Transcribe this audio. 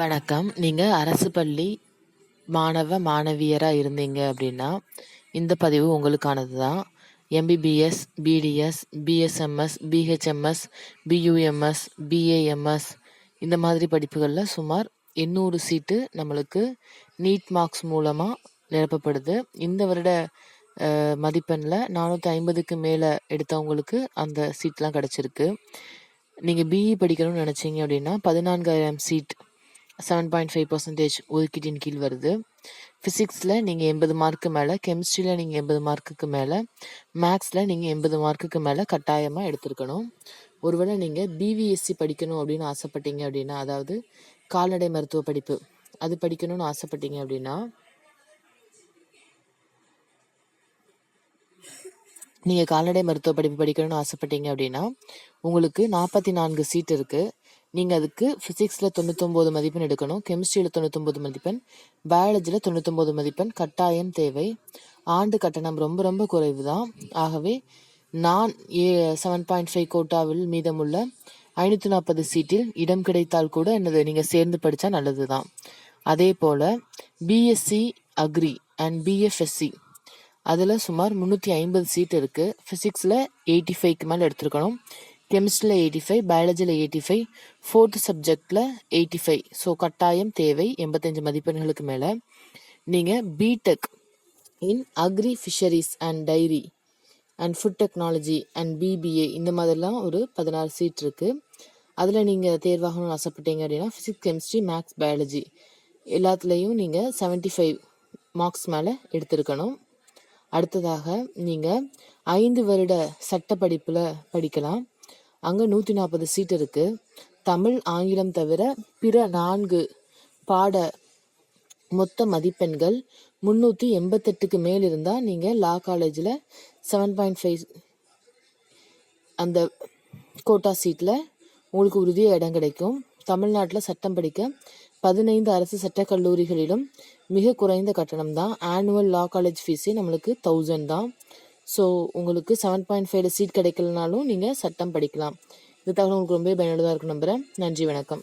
வணக்கம். நீங்கள் அரசு பள்ளி மாணவ மாணவியராக இருந்தீங்க அப்படின்னா இந்த பதிவு உங்களுக்கானது தான் MBBS BDS BSMS BHMS BUMS BAMS இந்த மாதிரி படிப்புகளில் சுமார் எண்ணூறு சீட்டு நம்மளுக்கு நீட் மார்க்ஸ் மூலமாக நிரப்பப்படுது. இந்த வருட மதிப்பெண்ணில் நானூற்றி ஐம்பதுக்கு மேலே எடுத்தவங்களுக்கு அந்த சீட்லாம் கிடச்சிருக்கு. நீங்கள் பிஇ படிக்கணும்னு நினச்சிங்க அப்படின்னா பதினான்காயிரம் seat seven point five percentage ஒதுக்கீட்டின் கீழ் வருது. ஃபிசிக்ஸில் நீங்கள் எண்பது மார்க்கு மேலே கெமிஸ்ட்ரியில் நீங்கள் எண்பது மார்க்குக்கு மேலே மேக்ஸில் நீங்கள் எண்பது மார்க்குக்கு மேலே கட்டாயமாக எடுத்திருக்கணும். ஒருவேளை நீங்கள் பிவிஎஸ்சி படிக்கணும் அப்படின்னு ஆசைப்பட்டீங்க அப்படின்னா அதாவது கால்நடை மருத்துவ படிப்பு அது படிக்கணும்னு ஆசைப்பட்டீங்க அப்படின்னா நீங்கள் கால்நடை மருத்துவ படிப்பு படிக்கணும்னு ஆசைப்பட்டீங்க அப்படின்னா உங்களுக்கு நாற்பத்தி நான்கு சீட் இருக்குது நீங்கள் அதுக்கு ஃபிசிக்ஸில் தொண்ணூத்தொம்பது மதிப்பெண் எடுக்கணும் கெமிஸ்ட்ரியில் தொண்ணூத்தொம்பது மதிப்பெண் பயாலஜியில் தொண்ணூத்தொம்பது மதிப்பெண் கட்டாயம் தேவை. ஆண்டு கட்டணம் ரொம்ப ரொம்ப குறைவு தான் ஆகவே நான் ஏ செவன் பாயிண்ட் ஃபைவ் கோட்டாவில் மீதமுள்ள ஐநூற்றி நாற்பது சீட்டில் இடம் கிடைத்தால் கூட என்னது நீங்கள் சேர்ந்து படித்தா நல்லது தான் அதே போல் பிஎஸ்சி அக்ரி அண்ட் பிஎஃப்எஸ்சி அதில் சுமார் முந்நூற்றி ஐம்பது சீட் இருக்குது ஃபிசிக்ஸில் எயிட்டி ஃபைவ்க்கு மேலே எடுத்துருக்கணும். கெமிஸ்ட்ரியில் எயிட்டி ஃபைவ் பயாலஜியில் எயிட்டி ஃபைவ் ஃபோர்த் சப்ஜெக்டில் எயிட்டி ஃபைவ் ஸோ கட்டாயம் தேவை எண்பத்தஞ்சு மதிப்பெண்களுக்கு மேலே. நீங்கள் BTech in agri fisheries and dairy and food technology and BBA இந்த மாதிரிலாம் ஒரு பதினாறு சீட் இருக்குது அதில் நீங்கள் தேர்வாகணும்னு ஆசைப்பட்டீங்க அப்படின்னா ஃபிசிக்ஸ் கெமிஸ்ட்ரி மேக்ஸ் பயாலஜி எல்லாத்துலேயும் நீங்கள் செவன்ட்டி ஃபைவ் மார்க்ஸ் மேலே எடுத்திருக்கணும். அடுத்ததாக நீங்கள் ஐந்து வருட சட்ட படிப்பில் படிக்கலாம். அங்கே நூற்றி நாற்பது சீட் இருக்குது தமிழ் ஆங்கிலம் தவிர பிற நான்கு பாட மொத்த மதிப்பெண்கள் முந்நூற்றி எண்பத்தெட்டுக்கு மேல் இருந்தால் நீங்கள் லா காலேஜில் செவன் பாயிண்ட் ஃபைவ் அந்த கோட்டா சீட்டில் உங்களுக்கு உறுதியாக இடம் கிடைக்கும். தமிழ்நாட்டில் சட்டம் படிக்க பதினைந்து அரசு சட்டக் கல்லூரிகளிலும் மிக குறைந்த கட்டணம் தான். ஆனுவல் லா காலேஜ் ஃபீஸே நம்மளுக்கு தௌசண்ட் தான். ஸோ உங்களுக்கு செவன் பாயிண்ட் ஃபைவ்ல சீட் கிடைக்கலனாலும் நீங்கள் சட்டம் படிக்கலாம். இந்த தகவல் உங்களுக்கு ரொம்ப பயனுள்ளதாக இருக்கும் நம்புகிறேன் நன்றி வணக்கம்.